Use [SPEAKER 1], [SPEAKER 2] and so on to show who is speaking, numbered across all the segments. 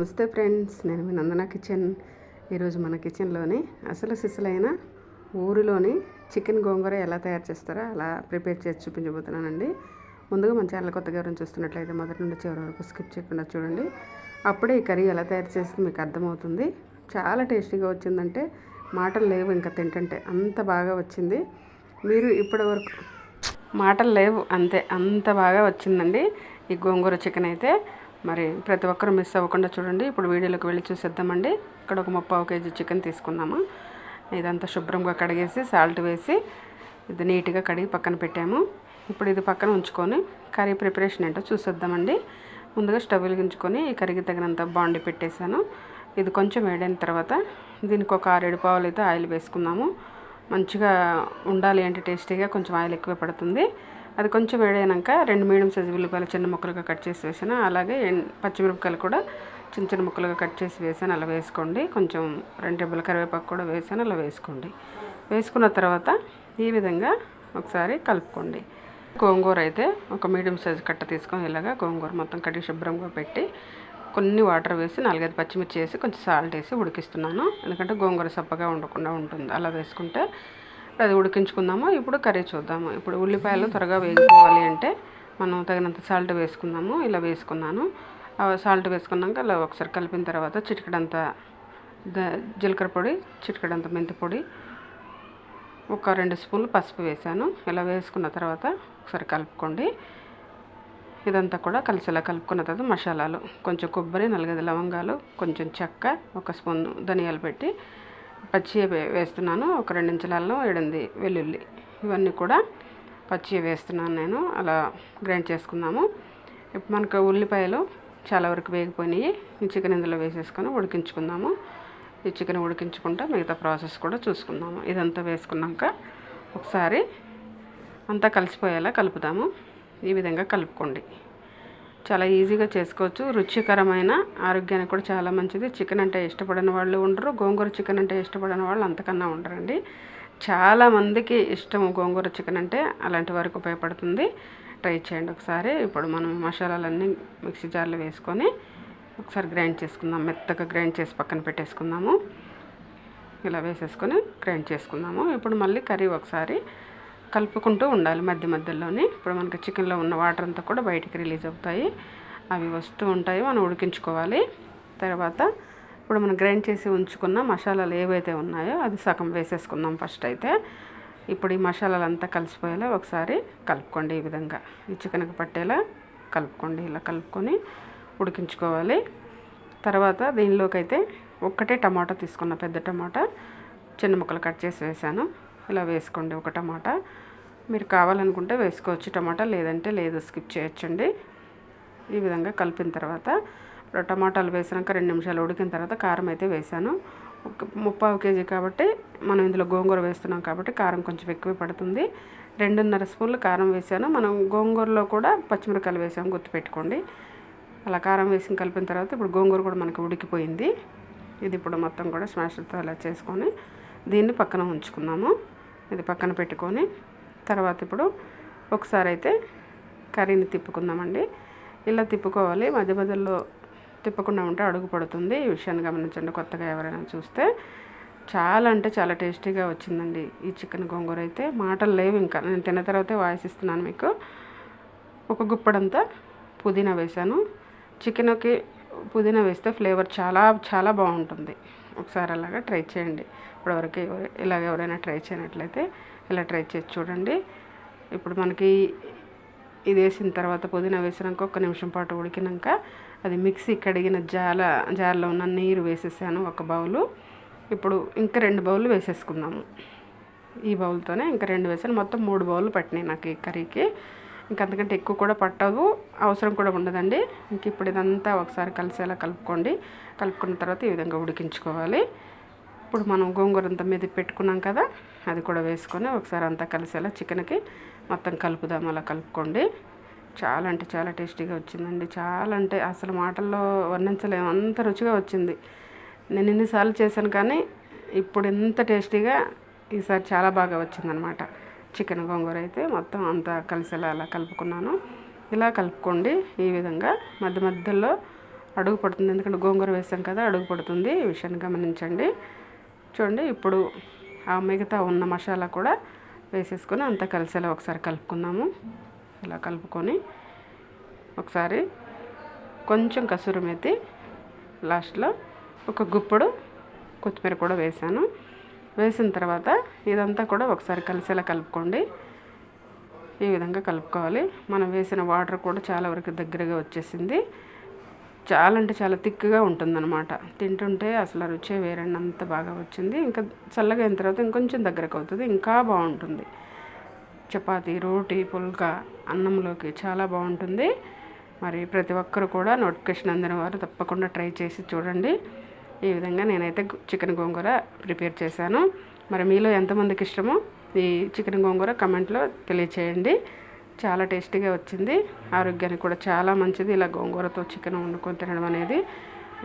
[SPEAKER 1] నమస్తే ఫ్రెండ్స్ నేను మీ నందన కిచెన్. ఈరోజు మన కిచెన్లోని అసలు సిసలైన ఊరిలోని చికెన్ గోంగూర ఎలా తయారు చేస్తారో అలా ప్రిపేర్ చేసి చూపించబోతున్నానండి. ముందుగా మన ఛానల్ కొత్తగా ఎవరైనా చూస్తున్నట్లయితే మొదటి నుండి చివరి వరకు స్కిప్ చేయకుండా చూడండి. అప్పుడే ఈ కర్రీ ఎలా తయారు చేస్తే మీకు అర్థమవుతుంది. చాలా టేస్టీగా వచ్చిందంటే మాటలు లేవు ఇంకా తింటంటే అంత బాగా వచ్చింది. మీరు ఇప్పటి వరకు మాటలు లేవు అంతే అంత బాగా వచ్చిందండి ఈ గోంగూర చికెన్ అయితే. మరి ప్రతి ఒక్కరు మిస్ అవ్వకుండా చూడండి. ఇప్పుడు వీడియోలోకి వెళ్ళి చూసేద్దామండి. ఇక్కడ ఒక ముప్పావు కేజీ చికెన్ తీసుకున్నాము. ఇదంతా శుభ్రంగా కడిగేసి సాల్ట్ వేసి ఇది నీట్గా కడిగి పక్కన పెట్టాము. ఇప్పుడు ఇది పక్కన ఉంచుకొని కర్రీ ప్రిపరేషన్ ఏంటో చూసేద్దామండి. ముందుగా స్టవ్ వెలిగించుకొని ఈ కర్రీకి తగినంత బాండి పెట్టేశాను. ఇది కొంచెం వేడైన తర్వాత దీనికి ఒక ఆరేడు పావులు అయితే ఆయిల్ వేసుకున్నాము. మంచిగా ఉండాలి అంటే టేస్టీగా కొంచెం ఆయిల్ ఎక్కువ పడుతుంది. అది కొంచెం వేడైనాక రెండు మీడియం సైజు ఉల్లిపాయలు చిన్న ముక్కలుగా కట్ చేసి వేసాను. అలాగే పచ్చిమిరపకాయలు కూడా చిన్న చిన్న ముక్కలుగా కట్ చేసి వేసాను. అలా వేసుకోండి. కొంచెం రెండు రెబ్బల కరివేపాకు కూడా వేసాను. అలా వేసుకోండి. వేసుకున్న తర్వాత ఈ విధంగా ఒకసారి కలుపుకోండి. గోంగూర అయితే ఒక మీడియం సైజు కట్ట తీసుకొని ఇలాగా గోంగూర మొత్తం కడిగి శుభ్రంగా పెట్టి కొన్ని వాటర్ వేసి నాలుగైదు పచ్చిమిర్చి వేసి కొంచెం సాల్ట్ వేసి ఉడికిస్తున్నాను. ఎందుకంటే గోంగూర సప్పగా ఉండకుండా ఉంటుంది. అలా వేసుకుంటే అది ఉడికించుకుందాము. ఇప్పుడు కర్రీ చూద్దాము. ఇప్పుడు ఉల్లిపాయలు త్వరగా వేగిపోవాలి అంటే మనం తగినంత సాల్ట్ వేసుకుందాము. ఇలా వేసుకున్నాను. ఆ సాల్ట్ వేసుకున్నాక అలా ఒకసారి కలిపిన తర్వాత చిటికడంత జీలకర్ర పొడి చిటికడంత మెంతి పొడి ఒక రెండు స్పూన్లు పసుపు వేసాను ఇలా వేసుకున్న తర్వాత ఒకసారి కలుపుకోండి. ఇదంతా కూడా కలిసేలా కలుపుకున్న తర్వాత మసాలాలు కొంచెం కొబ్బరి నలుగైదు లవంగాలు కొంచెం చెక్క ఒక స్పూన్ ధనియాలు పెట్టి పచ్చి వేస్తున్నాను. ఒక రెండు ఇంచుల అల్లం ఏడింది వెల్లుల్లి. ఇవన్నీ కూడా పచ్చి వేస్తున్నాను నేను. అలా గ్రైండ్ చేసుకుందాము ఇప్పుడు మనకు ఉల్లిపాయలు చాలా వరకు వేగిపోయినాయి. ఈ చికెన్ ఇందులో వేసేసుకొని ఉడికించుకుందాము. ఈ చికెన్ ఉడికించుకుంటా మిగతా ప్రాసెస్ కూడా చూసుకుందాము. ఇదంతా వేసుకున్నాక ఒకసారి అంతా కలిసిపోయేలా కలుపుదాము. ఈ విధంగా కలుపుకోండి. చాలా ఈజీగా చేసుకోవచ్చు. రుచికరమైన ఆరోగ్యానికి కూడా చాలా మంచిది. చికెన్ అంటే ఇష్టపడని వాళ్ళు ఉండరు. గోంగూర చికెన్ అంటే ఇష్టపడని వాళ్ళు అంతకన్నా ఉండరండి. చాలా మందికి ఇష్టం గోంగూర చికెన్ అంటే అలాంటి వారికి ఉపయోగపడుతుంది. ట్రై చేయండి ఒకసారి. ఇప్పుడు మనం మసాలాలన్నీ మిక్సీ జార్లో వేసుకొని ఒకసారి గ్రైండ్ చేసుకుందాం. మెత్తగా గ్రైండ్ చేసి పక్కన పెట్టేసుకుందాము. ఇలా వేసేసుకొని గ్రైండ్ చేసుకుందాము. ఇప్పుడు మళ్ళీ కర్రీ ఒకసారి కలుపుకుంటూ ఉండాలి మధ్య మధ్యలోనే. ఇప్పుడు మనకి చికెన్లో ఉన్న వాటర్ అంతా కూడా బయటికి రిలీజ్ అవుతాయి. అవి వస్తూ ఉంటాయి. మనం ఉడికించుకోవాలి. తర్వాత ఇప్పుడు మనం గ్రైండ్ చేసి ఉంచుకున్న మసాలాలు ఏవైతే ఉన్నాయో అది సగం వేసేసుకుందాం ఫస్ట్ అయితే. ఇప్పుడు ఈ మసాలాలు అంతా కలిసిపోయేలా ఒకసారి కలుపుకోండి ఈ విధంగా. ఈ చికెన్కి పట్టేలా కలుపుకోండి. ఇలా కలుపుకొని ఉడికించుకోవాలి. తర్వాత దీనిలోకి అయితే ఒక్కటే టమాటా తీసుకున్న పెద్ద టమాటా చిన్న ముక్కలు కట్ చేసి వేసాను ఇలా వేసుకోండి ఒక టమాటా. మీరు కావాలనుకుంటే వేసుకోవచ్చు టమాటా లేదంటే లేదు స్కిప్ చేయొచ్చండి. ఈ విధంగా కలిపిన తర్వాత ఇప్పుడు టమాటాలు వేసినాక రెండు నిమిషాలు ఉడికిన తర్వాత కారం అయితే వేసాను ఒక ముప్పావు కేజీ కాబట్టి మనం ఇందులో గోంగూర వేస్తున్నాం కాబట్టి కారం కొంచెం ఎక్కువ పడుతుంది. రెండున్నర స్పూన్లు కారం వేసాను మనం గోంగూరలో కూడా పచ్చిమిరకాయలు వేసాము గుర్తుపెట్టుకోండి. అలా కారం వేసి కలిపిన తర్వాత ఇప్పుడు గోంగూర కూడా మనకు ఉడికిపోయింది. ఇది ఇప్పుడు మొత్తం కూడా స్మాషర్తో అలా చేసుకొని దీన్ని పక్కన ఉంచుకున్నాము ఇది పక్కన పెట్టుకొని తర్వాత ఇప్పుడు ఒకసారి అయితే కర్రీని తిప్పుకుందామండి. ఇలా తిప్పుకోవాలి. మధ్య మధ్యలో తిప్పకుండా ఉంటే అడుగు పడుతుంది. ఈ విషయాన్ని గమనించండి కొత్తగా ఎవరైనా చూస్తే. చాలా అంటే చాలా టేస్టీగా వచ్చిందండి ఈ చికెన్ గోంగూర అయితే. మాటలు లేవు ఇంకా. నేను తిన్న తర్వాతే వాయిస్ ఇస్తున్నాను మీకు. ఒక గుప్పడంతా పుదీనా వేసాను చికెన్కి పుదీనా వేస్తే ఫ్లేవర్ చాలా చాలా బాగుంటుంది. ఒకసారి అలాగా ట్రై చేయండి. ఇప్పటివరకు ఎవరు- ఇలాగ ఎవరైనా ట్రై చేయనట్లయితే ఇలా ట్రై చేసి చూడండి. ఇప్పుడు మనకి ఇది వేసిన తర్వాత పుదీనా వేసినాక ఒక నిమిషం పాటు ఉడికినాక అది మిక్సీ కడిగిన జాల జార్లో ఉన్న నీరు వేసేసాను ఒక బౌలు. ఇప్పుడు ఇంకా రెండు బౌలు వేసేసుకుందాము. ఈ బౌల్తోనే ఇంకా రెండు వేసాను. మొత్తం మూడు బౌలు పట్టినాయి నాకు ఈ కర్రీకి. ఇంకా అంతకంటే ఎక్కువ కూడా పట్టదు అవసరం కూడా ఉండదండి. ఇంక ఇప్పుడు ఇదంతా ఒకసారి కలిసేలా కలుపుకోండి. కలుపుకున్న తర్వాత ఈ విధంగా ఉడికించుకోవాలి. ఇప్పుడు మనం గోంగూర అంతా మీద పెట్టుకున్నాం కదా అది కూడా వేసుకొని ఒకసారి అంతా కలిసేలా చికెన్కి మొత్తం కలుపుదాం అలా కలుపుకోండి. చాలా అంటే చాలా టేస్టీగా వచ్చిందండి. చాలా అంటే అసలు మాటల్లో వర్ణించలేము. అంత రుచిగా వచ్చింది. నేను ఎన్నిసార్లు చేశాను కానీ ఇప్పుడు ఎంత టేస్టీగా ఈసారి చాలా బాగా వచ్చిందనమాట చికెన్ గోంగూర అయితే మొత్తం అంతా కలిసేలా అలా కలుపుకున్నాను. ఇలా కలుపుకోండి ఈ విధంగా. మధ్య మధ్యలో అడుగు పడుతుంది. ఎందుకంటే గోంగూర వేసాం కదా అడుగు పడుతుంది. ఈ విషయాన్ని గమనించండి. చూడండి ఇప్పుడు ఆ మిగతా ఉన్న మసాలా కూడా వేసేసుకొని అంతా కలిసేలా ఒకసారి కలుపుకుందాము. ఇలా కలుపుకొని ఒకసారి కొంచెం కసూరు మెత్తి లాస్ట్లో ఒక గుప్పుడు కొత్తిమీర కూడా వేసాను. వేసిన తర్వాత ఇదంతా కూడా ఒకసారి కలిసేలా కలుపుకోండి. ఈ విధంగా కలుపుకోవాలి. మనం వేసిన వాటర్ కూడా చాలా వరకు దగ్గరగా వచ్చేసింది. చాలా అంటే చాలా థిక్గా ఉంటుందన్నమాట. తింటుంటే అసలు రుచే వేరండి అంత బాగా వచ్చింది. ఇంకా చల్లగా అయిన తర్వాత ఇంకొంచెం దగ్గరకు అవుతుంది. ఇంకా బాగుంటుంది. చపాతి రోటీ పుల్కా అన్నంలోకి చాలా బాగుంటుంది. మరి ప్రతి ఒక్కరు కూడా నోటిఫికేషన్ అందిన వారు తప్పకుండా ట్రై చేసి చూడండి. ఈ విధంగా నేనైతే చికెన్ గోంగూర ప్రిపేర్ చేశాను. మరి మీలో ఎంతమందికి ఇష్టమో ఈ చికెన్ గోంగూర కమెంట్లో తెలియచేయండి. చాలా టేస్టీగా వచ్చింది. ఆరోగ్యానికి కూడా చాలా మంచిది. ఇలా గోంగూరతో చికెన్ వండుకొని తినడం అనేది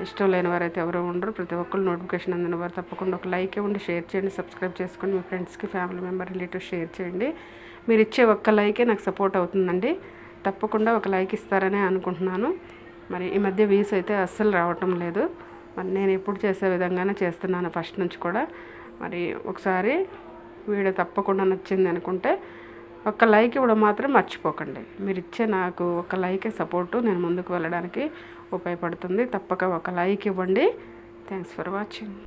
[SPEAKER 1] ఇష్టం లేని వారైతే ఎవరు ఉండరు. ప్రతి ఒక్కరు నోటిఫికేషన్ అందిన వారు తప్పకుండా ఒక లైక్ ఇవ్వండి షేర్ చేయండి సబ్స్క్రైబ్ చేసుకొని మీ ఫ్రెండ్స్కి ఫ్యామిలీ మెంబర్ రిలేటివ్స్ షేర్ చేయండి. మీరు ఇచ్చే ఒక్క లైకే నాకు సపోర్ట్ అవుతుందండి. తప్పకుండా ఒక లైక్ ఇస్తారనే అనుకుంటున్నాను. మరి ఈ మధ్య వ్యూస్ అయితే అస్సలు రావటం లేదు. మరి నేను ఎప్పుడు చేసే విధంగానే చేస్తున్నాను ఫస్ట్ నుంచి కూడా. మరి ఒకసారి వీడియో తప్పకుండా నచ్చింది అనుకుంటే ఒక లైక్ ఇవ్వడం మాత్రం మర్చిపోకండి. మీరు ఇచ్చే నాకు ఒక లైకే సపోర్టు నేను ముందుకు వెళ్ళడానికి ఉపయోగపడుతుంది. తప్పక ఒక లైక్ ఇవ్వండి. Thanks for watching.